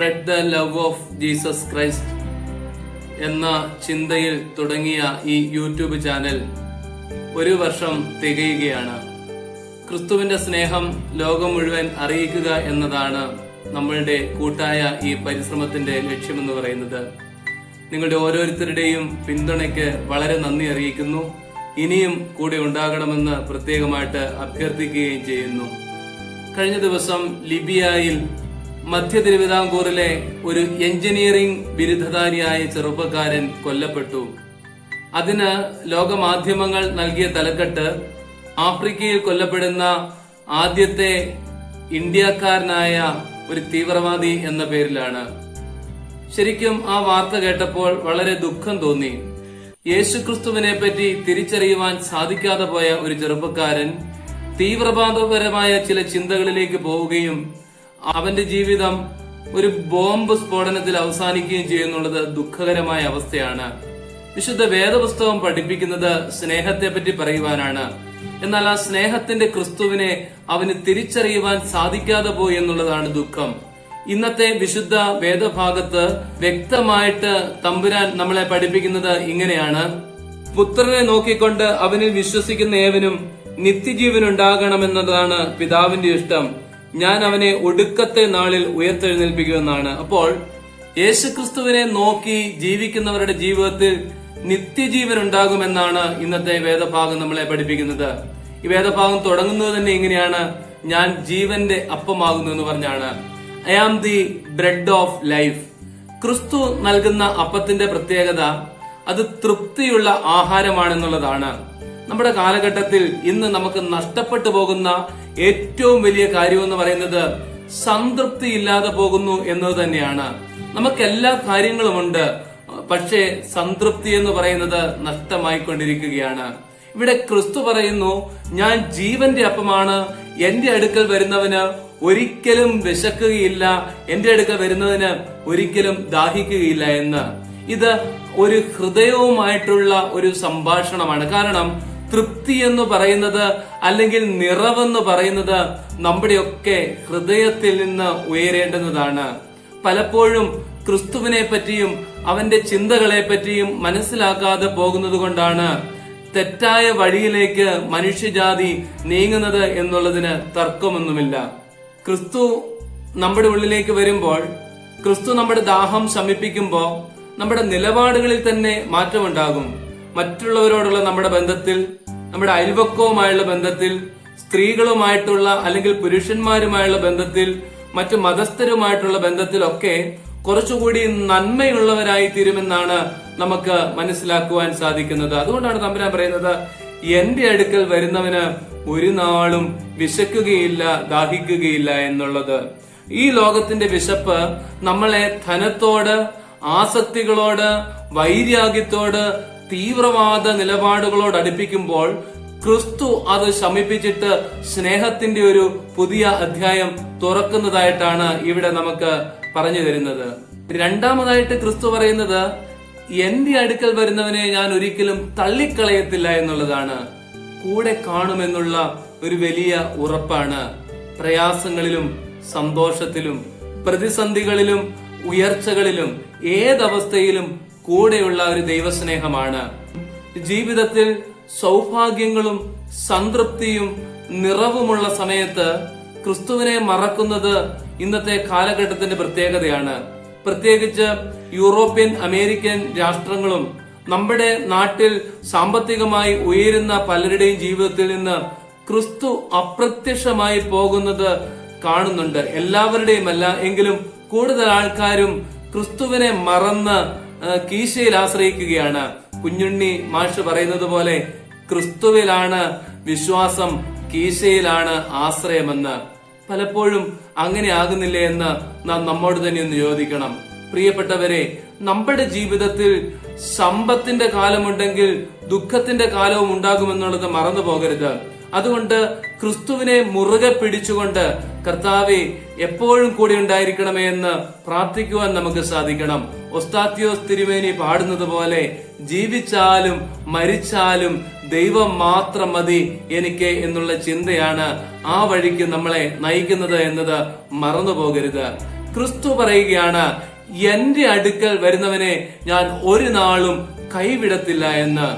Spread the love of Jesus Christ എന്ന ചിന്തയിൽ തുടങ്ങിയ ഈ യൂട്യൂബ് ചാനൽ ഒരു വർഷം തികയുകയാണ്. ക്രിസ്തുവിന്റെ സ്നേഹം ലോകം മുഴുവൻ അറിയിക്കുക എന്നതാണ് നമ്മളുടെ കൂട്ടായ ഈ പരിശ്രമത്തിന്റെ ലക്ഷ്യമെന്ന് പറയുന്നത്. നിങ്ങളുടെ ഓരോരുത്തരുടെയും പിന്തുണയ്ക്ക് വളരെ നന്ദി അറിയിക്കുന്നു. ഇനിയും കൂടെ ഉണ്ടാകണമെന്ന് പ്രത്യേകമായിട്ട് അഭ്യർത്ഥിക്കുകയും ചെയ്യുന്നു. കഴിഞ്ഞ ദിവസം ലിബിയയിൽ മധ്യ തിരുവിതാംകൂറിലെ ഒരു എഞ്ചിനീയറിംഗ് ബിരുദധാരിയായ ചെറുപ്പക്കാരൻ കൊല്ലപ്പെട്ടു. അതിന് ലോകമാധ്യമങ്ങൾ നൽകിയ തലക്കെട്ട് ആഫ്രിക്കയിൽ കൊല്ലപ്പെടുന്ന ആദ്യത്തെ ഇന്ത്യക്കാരനായ ഒരു തീവ്രവാദി എന്ന പേരിലാണ്. ശരിക്കും ആ വാർത്ത കേട്ടപ്പോൾ വളരെ ദുഃഖം തോന്നി. യേശുക്രിസ്തുവിനെ പറ്റി തിരിച്ചറിയുവാൻ സാധിക്കാതെ പോയ ഒരു ചെറുപ്പക്കാരൻ തീവ്രവാദപരമായ ചില ചിന്തകളിലേക്ക് പോവുകയും അവന്റെ ജീവിതം ഒരു ബോംബ് സ്ഫോടനത്തിൽ അവസാനിക്കുകയും ചെയ്യുന്നുള്ളത് ദുഃഖകരമായ അവസ്ഥയാണ്. വിശുദ്ധ വേദപുസ്തകം പഠിപ്പിക്കുന്നത് സ്നേഹത്തെ പറ്റി പറയുവാനാണ്. എന്നാൽ ആ സ്നേഹത്തിന്റെ ക്രിസ്തുവിനെ അവന് തിരിച്ചറിയുവാൻ സാധിക്കാതെ പോയി എന്നുള്ളതാണ് ദുഃഖം. ഇന്നത്തെ വിശുദ്ധ വേദഭാഗത്ത് വ്യക്തമായിട്ട് തമ്പുരാൻ നമ്മളെ പഠിപ്പിക്കുന്നത് ഇങ്ങനെയാണ്. പുത്രനെ നോക്കിക്കൊണ്ട് അവനിൽ വിശ്വസിക്കുന്ന ഏവനും നിത്യജീവൻ ഉണ്ടാകണമെന്നതാണ് പിതാവിന്റെ ഇഷ്ടം. ഞാൻ അവനെ ഒടുക്കത്തെ നാളിൽ ഉയർത്തെഴുന്നേൽപ്പിക്കുമെന്നാണ്. അപ്പോൾ യേശുക്രിസ്തുവിനെ നോക്കി ജീവിക്കുന്നവരുടെ ജീവിതത്തിൽ നിത്യജീവൻ ഉണ്ടാകുമെന്നാണ് ഇന്നത്തെ വേദഭാഗം നമ്മളെ പഠിപ്പിക്കുന്നത്. ഈ വേദഭാഗം തുടങ്ങുന്നത് തന്നെ ഇങ്ങനെയാണ്. ഞാൻ ജീവന്റെ അപ്പമാകുന്നു എന്ന് പറഞ്ഞാണ്. I am the bread of life ക്രിസ്തു നൽകുന്ന അപ്പത്തിന്റെ പ്രത്യേകത അത് തൃപ്തിയുള്ള ആഹാരമാണെന്നുള്ളതാണ്. നമ്മുടെ കാലഘട്ടത്തിൽ ഇന്ന് നമുക്ക് നഷ്ടപ്പെട്ടു പോകുന്ന ഏറ്റവും വലിയ കാര്യം എന്ന് പറയുന്നത് സംതൃപ്തി ഇല്ലാതെ പോകുന്നു എന്നത് തന്നെയാണ്. നമുക്ക് എല്ലാ കാര്യങ്ങളുമുണ്ട്. പക്ഷേ സംതൃപ്തി എന്ന് പറയുന്നത് നഷ്ടമായിക്കൊണ്ടിരിക്കുകയാണ്. ഇവിടെ ക്രിസ്തു പറയുന്നു ഞാൻ ജീവന്റെ അപ്പമാണ്. എന്റെ അടുക്കൽ വരുന്നവന് ഒരിക്കലും വിശക്കുകയില്ല. എന്റെ അടുക്കൽ വരുന്നതിന് ഒരിക്കലും ദാഹിക്കുകയില്ല എന്ന്. ഇത് ഒരു ഹൃദയവുമായിട്ടുള്ള ഒരു സംഭാഷണമാണ്. കാരണം തൃപ്തി എന്ന് പറയുന്നത് അല്ലെങ്കിൽ നിറവെന്ന് പറയുന്നത് നമ്മുടെയൊക്കെ ഹൃദയത്തിൽ നിന്ന് ഉയരേണ്ടുന്നതാണ്. പലപ്പോഴും ക്രിസ്തുവിനെ പറ്റിയും അവന്റെ ചിന്തകളെ പറ്റിയും മനസ്സിലാക്കാതെ പോകുന്നത് കൊണ്ടാണ് തെറ്റായ വഴിയിലേക്ക് മനുഷ്യജാതി നീങ്ങുന്നത് എന്നുള്ളതിന് തർക്കമൊന്നുമില്ല. ക്രിസ്തു നമ്മുടെ ഉള്ളിലേക്ക് വരുമ്പോൾ ക്രിസ്തു നമ്മുടെ ദാഹം ശമിപ്പിക്കുമ്പോൾ നമ്മുടെ നിലപാടുകളിൽ തന്നെ മാറ്റമുണ്ടാകും. മറ്റുള്ളവരോടുള്ള നമ്മുടെ ബന്ധത്തിൽ നമ്മുടെ അയൽവക്കവുമായുള്ള ബന്ധത്തിൽ സ്ത്രീകളുമായിട്ടുള്ള അല്ലെങ്കിൽ പുരുഷന്മാരുമായുള്ള ബന്ധത്തിൽ മറ്റു മതസ്ഥരുമായിട്ടുള്ള ബന്ധത്തിലൊക്കെ കുറച്ചുകൂടി നന്മയുള്ളവരായി തീരുമെന്നാണ് നമുക്ക് മനസ്സിലാക്കുവാൻ സാധിക്കുന്നത്. അതുകൊണ്ടാണ് തമ്പുരാൻ പറയുന്നത് എന്റെ അടുക്കൽ വരുന്നവന് ഒരു നാളും വിശക്കുകയില്ല ദാഹിക്കുകയില്ല എന്നുള്ളത്. ഈ ലോകത്തിന്റെ വിശപ്പ് നമ്മളെ ധനത്തോട് ആസക്തികളോട് വൈരാഗ്യത്തോട് തീവ്രവാദ നിലപാടുകളോട് അടുപ്പിക്കുമ്പോൾ ക്രിസ്തു അത് ശമിപ്പിച്ചിട്ട് സ്നേഹത്തിന്റെ ഒരു പുതിയ അധ്യായം തുറക്കുന്നതായിട്ടാണ് ഇവിടെ നമുക്ക് പറഞ്ഞു തരുന്നത്. രണ്ടാമതായിട്ട് ക്രിസ്തു പറയുന്നത് എന്റെ അടുക്കൽ വരുന്നവനെ ഞാൻ ഒരിക്കലും തള്ളിക്കളയത്തില്ല എന്നുള്ളതാണ്. കൂടെ കാണുമെന്നുള്ള ഒരു വലിയ ഉറപ്പാണ്. പ്രയാസങ്ങളിലും സന്തോഷത്തിലും പ്രതിസന്ധികളിലും ഉയർച്ചകളിലും ഏതവസ്ഥയിലും കൂടെയുള്ള ഒരു ദൈവസ്നേഹമാണ്. ജീവിതത്തിൽ സൗഭാഗ്യങ്ങളും സംതൃപ്തിയും നിറവുമുള്ള സമയത്ത് ക്രിസ്തുവിനെ മറക്കുന്നത് ഇന്നത്തെ കാലഘട്ടത്തിന്റെ പ്രത്യേകതയാണ്. പ്രത്യേകിച്ച് യൂറോപ്യൻ അമേരിക്കൻ രാഷ്ട്രങ്ങളും നമ്മുടെ നാട്ടിൽ സാമ്പത്തികമായി ഉയരുന്ന പലരുടെയും ജീവിതത്തിൽ നിന്ന് ക്രിസ്തു അപ്രത്യക്ഷമായി പോകുന്നത് കാണുന്നുണ്ട്. എല്ലാവരുടെയും അല്ല എങ്കിലും കൂടുതൽ ആൾക്കാരും ക്രിസ്തുവിനെ മറന്ന് കീശയിൽ ആശ്രയിക്കുകയാണ്. കുഞ്ഞുണ്ണി മാഷ് പറയുന്നത് പോലെ ക്രിസ്തുവിലാണ് വിശ്വാസം കീശയിലാണ് ആശ്രയമെന്ന്. പലപ്പോഴും അങ്ങനെ ആകുന്നില്ലേ എന്ന് നാം നമ്മോട് തന്നെ ഒന്ന് ചോദിക്കണം. പ്രിയപ്പെട്ടവരെ നമ്മുടെ ജീവിതത്തിൽ സമ്പത്തിന്റെ കാലമുണ്ടെങ്കിൽ ദുഃഖത്തിന്റെ കാലവും ഉണ്ടാകുമെന്നുള്ളത് മറന്നു പോകരുത്. അതുകൊണ്ട് ക്രിസ്തുവിനെ മുറുകെ പിടിച്ചുകൊണ്ട് കർത്താവെ എപ്പോഴും കൂടി ഉണ്ടായിരിക്കണമേ എന്ന് പ്രാർത്ഥിക്കുവാൻ നമുക്ക് സാധിക്കണം. ഒസ്താത്യോസ് തിരുമേനി പാടുന്നത് പോലെ ജീവിച്ചാലും മരിച്ചാലും ദൈവം മാത്രം മതി എനിക്ക് എന്നുള്ള ചിന്തയാണ് ആ വഴിക്ക് നമ്മളെ നയിക്കുന്നത് എന്നത് മറന്നു പോകരുത്. ക്രിസ്തു പറയുകയാണ് എന്റെ അടുക്കൽ വരുന്നവനെ ഞാൻ ഒരു നാളും കൈവിടത്തില്ല എന്ന്.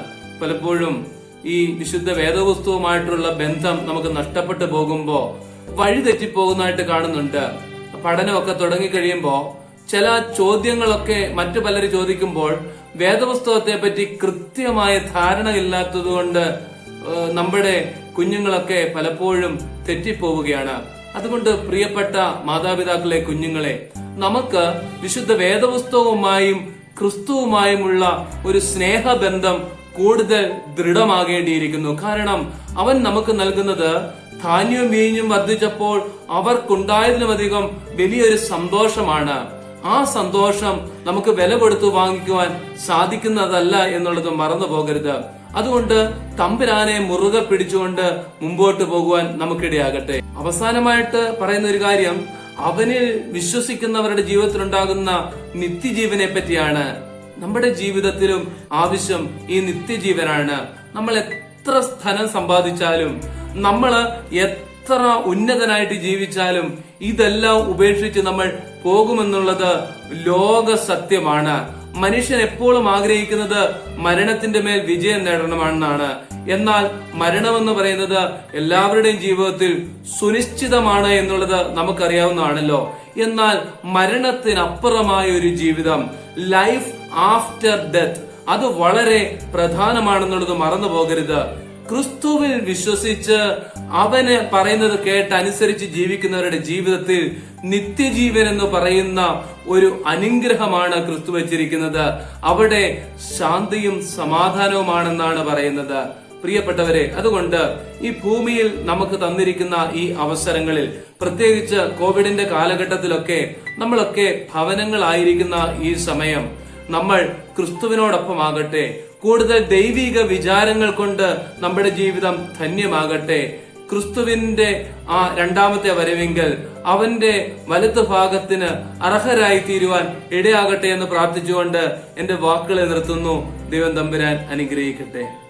പലപ്പോഴും ഈ വിശുദ്ധ വേദപുസ്തകവുമായിട്ടുള്ള ബന്ധം നമുക്ക് നഷ്ടപ്പെട്ടു പോകുമ്പോ വഴി തെറ്റിപ്പോകുന്നതായിട്ട് കാണുന്നുണ്ട്. പഠനമൊക്കെ തുടങ്ങി കഴിയുമ്പോ ചില ചോദ്യങ്ങളൊക്കെ മറ്റു പലര് ചോദിക്കുമ്പോൾ വേദപുസ്തകത്തെ പറ്റി കൃത്യമായ ധാരണ ഇല്ലാത്തതുകൊണ്ട് ഏഹ്, നമ്മുടെ കുഞ്ഞുങ്ങളൊക്കെ പലപ്പോഴും തെറ്റിപ്പോവുകയാണ്. അതുകൊണ്ട് പ്രിയപ്പെട്ട മാതാപിതാക്കളെ കുഞ്ഞുങ്ങളെ നമുക്ക് വിശുദ്ധ വേദപുസ്തകവുമായും ക്രിസ്തുവുമായുമുള്ള ഒരു സ്നേഹബന്ധം കൂടുതൽ ദൃഢമാകേണ്ടിയിരിക്കുന്നു. കാരണം അവൻ നമുക്ക് നൽകുന്നത് ധാന്യവും വീഞ്ഞും വർദ്ധിച്ചപ്പോൾ അവർക്കുണ്ടായതിലുമധികം വലിയൊരു സന്തോഷമാണ്. ആ സന്തോഷം നമുക്ക് വില കൊടുത്തു വാങ്ങിക്കുവാൻ സാധിക്കുന്നതല്ല എന്നുള്ളത് മറന്നു പോകരുത്. അതുകൊണ്ട് തമ്പുരാനെ മുറുകെ പിടിച്ചുകൊണ്ട് മുമ്പോട്ട് പോകുവാൻ നമുക്കിടയാകട്ടെ. അവസാനമായിട്ട് പറയുന്ന ഒരു കാര്യം അവനിൽ വിശ്വസിക്കുന്നവരുടെ ജീവിതത്തിലുണ്ടാകുന്ന നിത്യജീവനെ പറ്റിയാണ്. നമ്മുടെ ജീവിതത്തിലും ആവശ്യം ഈ നിത്യജീവനാണ്. നമ്മൾ എത്ര സ്ഥലം സമ്പാദിച്ചാലും നമ്മൾ എത്ര ഉന്നതനായിട്ട് ജീവിച്ചാലും ഇതെല്ലാം ഉപേക്ഷിച്ച് നമ്മൾ പോകുമെന്നുള്ളത് ലോക സത്യമാണ് മനുഷ്യൻ എപ്പോഴും ആഗ്രഹിക്കുന്നത് മരണത്തിന്റെ മേൽ വിജയം നേടണമെന്നാണ് എന്നാൽ മരണം എന്ന് പറയുന്നത് എല്ലാവരുടെയും ജീവിതത്തിൽ സുനിശ്ചിതമാണ് എന്നുള്ളത് നമുക്കറിയാവുന്നതാണല്ലോ. എന്നാൽ മരണത്തിനപ്പുറമായ ഒരു ജീവിതം ലൈഫ് ആഫ്റ്റർ ഡെത്ത് അത് വളരെ പ്രധാനമാണെന്നുള്ളത് മറന്നു പോകരുത് ക്രിസ്തുവിൽ വിശ്വസിച്ച് അവന് പറയുന്നത് കേട്ട് അനുസരിച്ച് ജീവിക്കുന്നവരുടെ ജീവിതത്തിൽ നിത്യജീവൻ എന്ന് പറയുന്ന ഒരു അനുഗ്രഹമാണ് ക്രിസ്തു വച്ചിരിക്കുന്നത്. അവിടെ ശാന്തിയും സമാധാനവുമാണെന്നാണ് പറയുന്നത്. പ്രിയപ്പെട്ടവരെ അതുകൊണ്ട് ഈ ഭൂമിയിൽ നമുക്ക് തന്നിരിക്കുന്ന ഈ അവസരങ്ങളിൽ പ്രത്യേകിച്ച് കോവിഡിന്റെ കാലഘട്ടത്തിലൊക്കെ നമ്മളൊക്കെ ഭവനങ്ങളായിരിക്കുന്ന ഈ സമയം നമ്മൾ ക്രിസ്തുവിനോടൊപ്പമാകട്ടെ. കൂടുതൽ ദൈവിക വിചാരങ്ങൾ കൊണ്ട് നമ്മുടെ ജീവിതം ധന്യമാകട്ടെ. ക്രിസ്തുവിന്റെ ആ രണ്ടാമത്തെ വരവെങ്കിൽ അവന്റെ വലത്ത് ഭാഗത്തിന് അർഹരായി തീരുവാൻ ഇടയാകട്ടെ എന്ന് പ്രാർത്ഥിച്ചുകൊണ്ട് എന്റെ വാക്കുകളെ നിർത്തുന്നു. ദൈവം തമ്പുരാൻ അനുഗ്രഹിക്കട്ടെ.